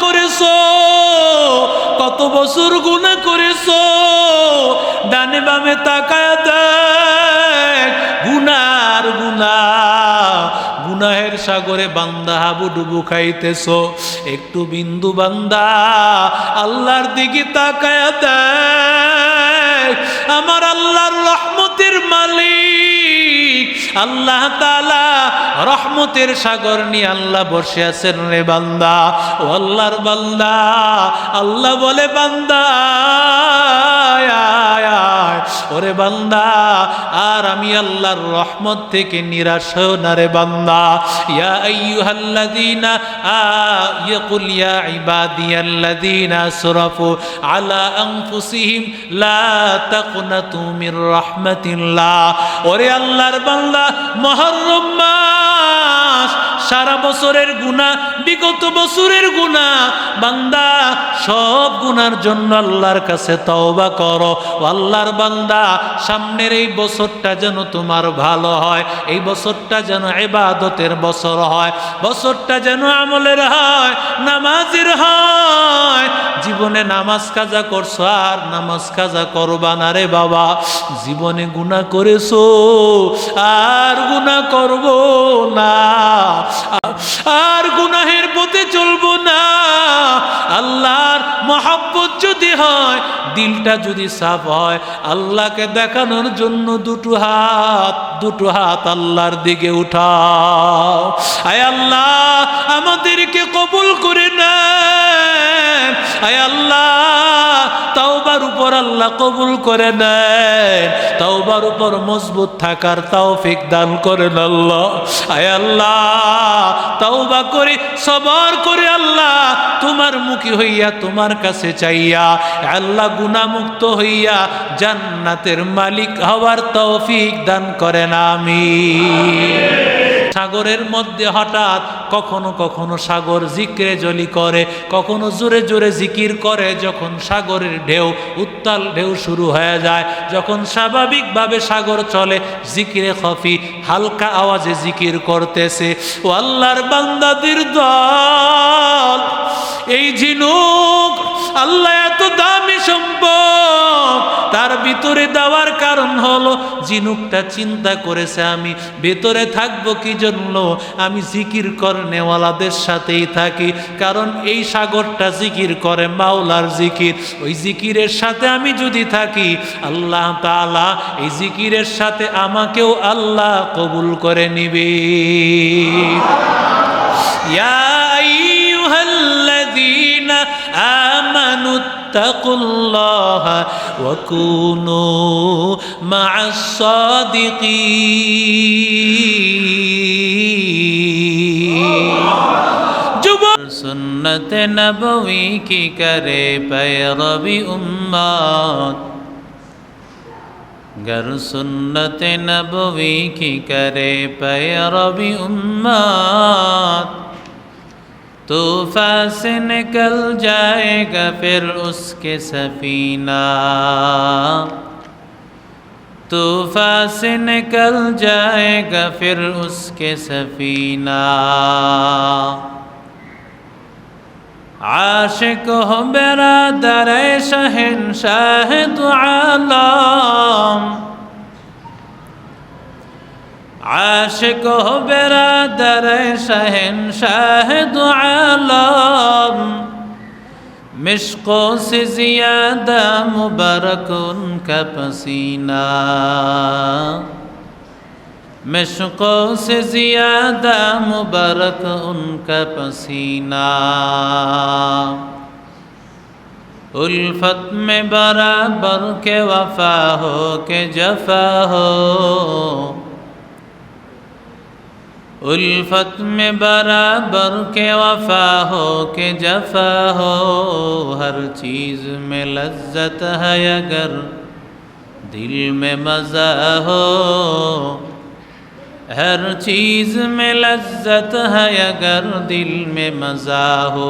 করেছ? কত বছর গুণা করেছ? ডানে বামে তাকায় দেখ। গুনার গুনা গুনাহের সাগরে বান্দা হাবুডুবু খাইতেছ। একটু বিন্দু বান্দা আল্লাহর দিকে তাকায় দেখ। আমার আল্লাহর রহমতের মালিক আল্লাহ তালা রহমতের সাগর নিয়ে আল্লাহ বসে আছেন রে বান্দা ও আল্লাহর বান্দা, আল্লাহ বলে বান্দা। ওরে বান্দা, আর আমি আল্লাহর রহমত থেকে নিরাশ না রে বান্দা। ইয়া আইয়ুহাল্লাযীনা ইয়াকুল ইয়া ইবাদিয়াল্লাযীনা আসরাফু আলা আনফুসিহিম লা তাকনাতু মির রাহমাতিল্লাহ। ওরে আল্লাহর বান্দা মুহররম মাস সারা বছরের গুনাহ, বিগত বছরের গুনাহ। বান্দা, সব গুনার জন্য আল্লাহর কাছে তওবা করো। আল্লাহর বান্দা, সামনের এই বছরটা যেন তোমার ভালো হয়, এই বছরটা যেন এবাদতের বছর হয়, বছরটা যেন আমলের হয়, নামাজের হয়। জীবনে নামাজ কাজা করছ, আর নামাজ কাজা করবা না রে বাবা। জীবনে গুনাহ করেছ, আর গুনাহ করব না। আর গুনাহের পথে চলবো না। আল্লাহর মহাব্বত যদি হয়, দিলটা যদি সাফ হয়, আল্লাহকে দেখানোর জন্য দুটো হাত দুটো হাত আল্লাহর দিকে উঠাও। আয় আল্লাহ, আমাদেরকে কবুল করে নেন তাওবার উপর আল্লাহ কবুল করে নেন তাওবার উপর মজবুত থাকার তৌফিক দান করেন আল্লাহ। আয় আল্লাহ, তাওবা করে, সবার করে আল্লাহ। তোমার মুখী হইয়া তোমার কাছে চাইয়া, আল্লাহ গুনামুক্ত হইয়া জান্নাতের মালিক হওয়ার তৌফিক দান করেন আমি সাগরের মধ্যে হঠাৎ কখনো কখনো সাগর জিক্রে জলি করে, কখনো জোরে জোরে জিকির করে যখন সাগরের ঢেউ, উত্তাল ঢেউ শুরু হয়ে যায়, যখন স্বাভাবিকভাবে সাগর চলে, জিকিরে খফি, হালকা আওয়াজে জিকির করতেছে, ও আল্লাহর বান্দাদের দল, এই ঝিনুক আল্লাহ এত দামি সম্পদ। তার ভিতরে দেওয়ার কারণ হলো জিনুকটা চিন্তা করেছে আমি, ভেতরে থাকব কি জন্য? আমি জিকির করনেওয়ালাদের সাথেই থাকি, কারণ এই সাগরটা জিকির করে মাওলার জিকির। ওই জিকিরের সাথে আমি যদি থাকি, আল্লাহ তাআলা এই জিকিরের সাথে আমাকেও আল্লাহ কবুল করে নিবে। ইয়া فاتقوا الله وكونوا مع الصادقين سنت نبوی کی کرے پیروی امت گر سنت نبوی کی کرے پیروی امت तूफा से निकल जाएगा फिर उसके सफीना तूफा से निकल जाएगा फिर उसके सफीना आशिक हो बेरादर शहनशाह तो आलम আশেক বেরাদার শাহেন শাহ আলম مشقوں سے زیادہ مبارک ان کا پسینہ مشقوں سے زیادہ مبارک ان کا پسینہ الفت میں برابر کے وفا ہو کے جفا ہو उल्फत में बराबर के वफा हो के जफा हो हर चीज़ में लज्जत है अगर दिल में मज़ा हो हर चीज़ में लज्जत है अगर दिल में मज़ा हो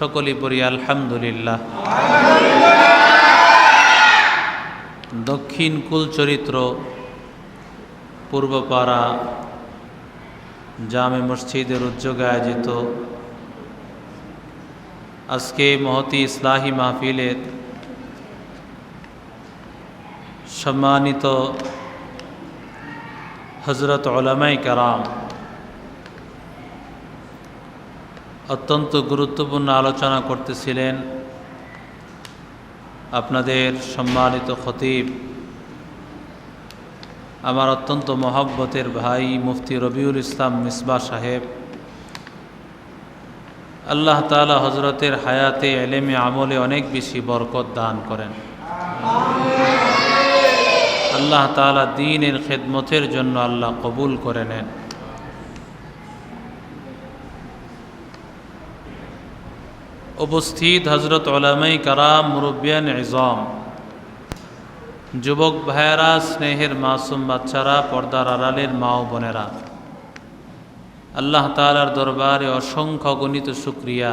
সকলে পড়ি আলহামদুলিল্লাহ দক্ষিণ কুল চরিত্র পূর্বপাড়া জামে মসজিদের উদ্যোগে আয়োজিত আজকে মহতি ইসলাহী মাহফিলের সম্মানিত হজরত ওলামাই কারাম অত্যন্ত গুরুত্বপূর্ণ আলোচনা করতেছিলেন আপনাদের সম্মানিত খতিব আমার অত্যন্ত মহব্বতের ভাই মুফতি রবিউল ইসলাম মিসবা সাহেব। আল্লাহ তালা হজরতের হায়াতে এলেমে আমলে অনেক বেশি বরকত দান করেন। আল্লাহ তালা দিনের খেদমতের জন্য আল্লাহ কবুল করে নেন। উপস্থিত হজরত ওলামাই কারাম মুরব্বিয়ান ইজম যুবক ভাইয়েরা, স্নেহের মাসুম বাচ্চারা, পর্দার আড়ালের মা ও বোনেরা, আল্লাহ তালার দরবারে অসংখ্য গণিত শুক্রিয়া।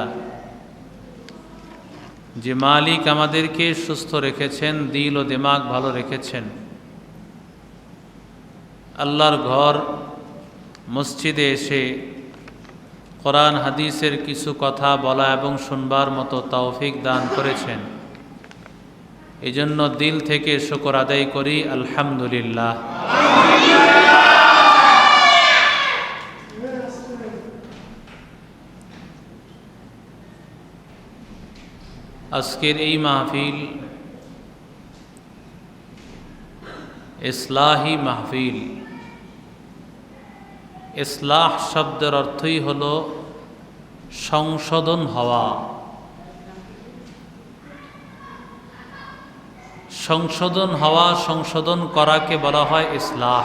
যে মালিক আমাদেরকে সুস্থ রেখেছেন, দিল ও দিমাগ ভালো রেখেছেন, আল্লাহর ঘর, মসজিদে এসে কোরআন, হাদিসের কিছু কথা বলা এবং শুনবার মতো তৌফিক দান করেছেন। এই জন্য দিল থেকে শুকর আদায় করি, আলহামদুলিল্লাহ। আজকের এই মাহফিল ইসলাহি মাহফিল। ইসলাহ শব্দের অর্থই হল সংশোধন হওয়া। সংশোধন হওয়া, সংশোধন করাকে বলা হয় ইসলাহ।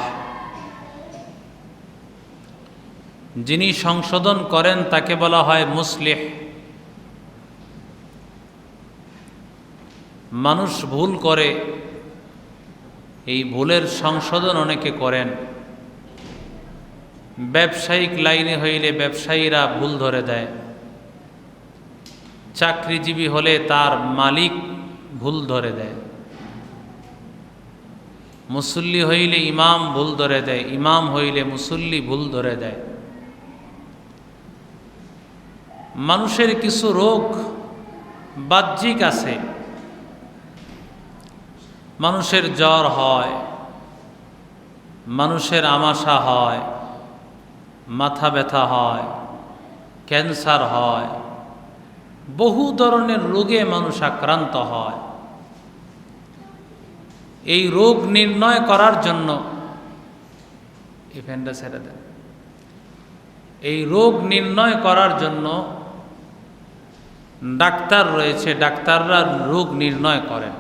যিনি সংশোধন করেন, তাকে বলা হয় মুসলিহ। মানুষ ভুল করে, এই ভুলের সংশোধন অনেকে করেন। ব্যবসায়িক লাইনে হইলে ব্যবসায়ীরা ভুল ধরে দেয়। চাকরিজীবী হলে তার মালিক ভুল ধরে দেয়। মুসল্লি হইলে ইমাম ভুল ধরে দেয়, ইমাম হইলে মুসল্লি ভুল ধরে দেয়। মানুষের কিছু রোগ বাহ্যিক আছে। মানুষের জ্বর হয়, মানুষের আমাশা হয়, মাথা ব্যথা হয়, ক্যান্সার হয়, বহু ধরনের রোগে মানুষ আক্রান্ত হয়। এই রোগ নির্ণয় করার জন্য। এই ফ্যানটা ছেড়ে দেন। এই রোগ নির্ণয় করার জন্য ডাক্তার রয়েছে, ডাক্তাররা রোগ নির্ণয় করেন।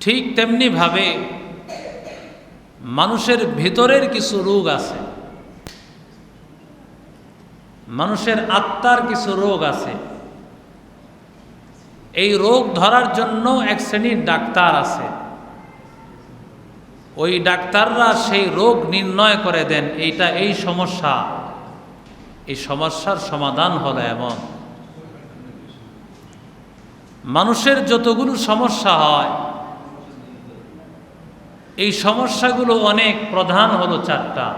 ঠিক তেমনিভাবে মানুষের ভেতরের কিছু রোগ আছে। মানুষের আত্মার কিছু রোগ আছে। এই রোগ ধরার জন্য এক শ্রেণির ডাক্তার আছে। ওই ডাক্তাররা সেই রোগ নির্ণয় করে দেন, এইটা এই সমস্যা। এই সমস্যার সমাধান হলো এমন। মানুষের যতগুলো সমস্যা হয়, এই সমস্যাগুলো অনেক প্রধান হলো চারটা।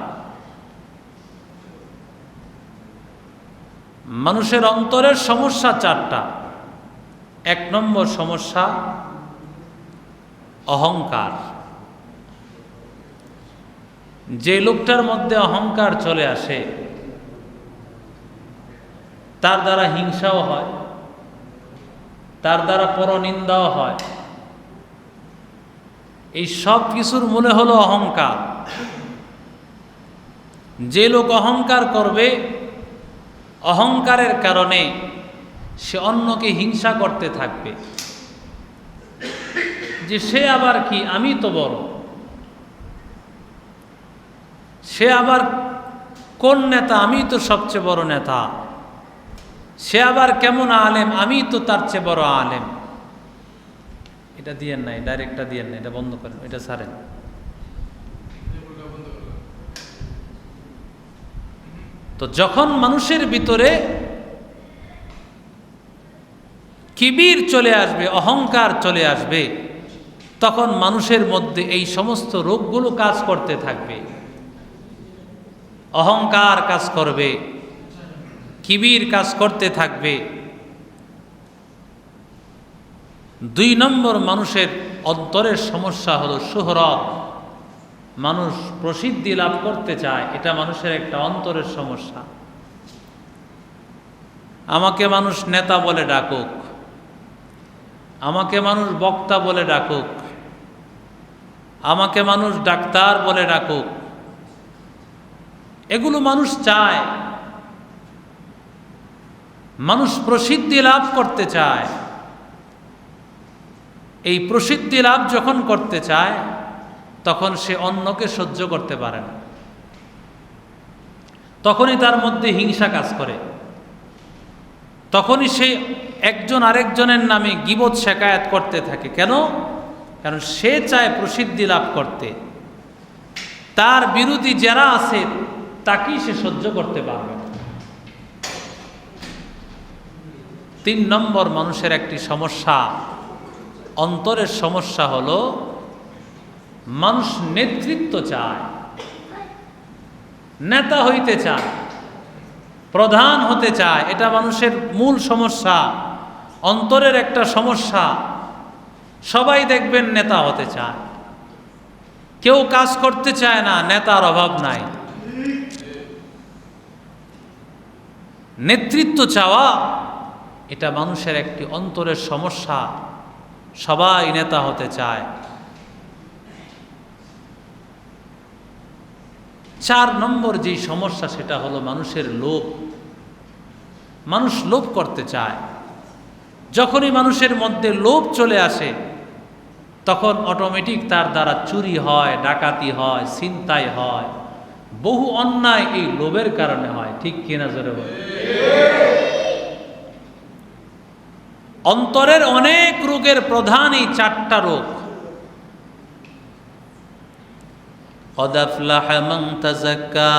মানুষের অন্তরের সমস্যা চারটা। এক নম্বর সমস্যা, অহংকার। যে লোকটার মধ্যে অহংকার চলে আসে, তার দ্বারা হিংসাও হয়, তার দ্বারা পরনিন্দাও হয়। এই সব কিছুর মূলে হলো অহংকার। যে লোক অহংকার করবে, অহংকারের কারণে সে অন্যকে হিংসা করতে থাকবে। যে সে আবার কি? আমি তো বড়। সে আবার কোন নেতা? আমি তো সবচেয়ে বড় নেতা। সে আবার কেমন আলেম? আমি তো তার চেয়ে বড় আলেম। এটা দিয়েন নাই, ডাইরেক্টটা দিয়েন না এটা বন্ধ করেন, এটা ছাড়েন। তো যখন মানুষের ভিতরে কিবির চলে আসবে, অহংকার চলে আসবে, তখন মানুষের মধ্যে এই সমস্ত রোগগুলো কাজ করতে থাকবে। অহংকার কাজ করবে, কিবির কাজ করতে থাকবে। দুই নম্বর মানুষের অন্তরের সমস্যা হলো শোহরত মানুষ প্রসিদ্ধি লাভ করতে চায়, এটা মানুষের একটা অন্তরের সমস্যা। আমাকে মানুষ নেতা বলে ডাকুক। আমাকে মানুষ বক্তা বলে ডাকুক। আমাকে মানুষ ডাক্তার বলে ডাকুক। এগুলো মানুষ চায়। মানুষ প্রসিদ্ধি লাভ করতে চায়। এই প্রসিদ্ধি লাভ যখন করতে চায়, তখন সে অন্যকে সহ্য করতে পারে না। তখনই তার মধ্যে হিংসা কাজ করে। তখনই সে একজন আরেকজনের নামে গিবত শেখায়াত করতে থাকে। কেন? কারণ সে চায় প্রসিদ্ধি লাভ করতে। তার বিরোধী যারা আছে, তাকেই সে সহ্য করতে পারবে তিন নম্বর মানুষের একটি সমস্যা, অন্তরের সমস্যা হলো, মানুষ নেতৃত্ব চায়, নেতা হইতে চায়, প্রধান হতে চায়, এটা মানুষের মূল সমস্যা। অন্তরের একটা সমস্যা। সবাই দেখবেন নেতা হতে চায়। কেউ কাজ করতে চায় না, নেতার অভাব নাই। নেতৃত্ব চাওয়া, এটা মানুষের একটি অন্তরের সমস্যা। সবাই নেতা হতে চায়। চার নম্বর যেই সমস্যা, সেটা হলো মানুষের লোভ। মানুষ লোভ করতে চায়। যখনই মানুষের মধ্যে লোভ চলে আসে তখন অটোমেটিক তার দ্বারা চুরি হয় ডাকাতি হয় ছিনতাই হয় বহু অন্যায় এই লোভের কারণে হয় ঠিক কিনা জোরে বলে অন্তরের অনেক রোগের প্রধান এই চারটা রোগ قد أفلح من تزكى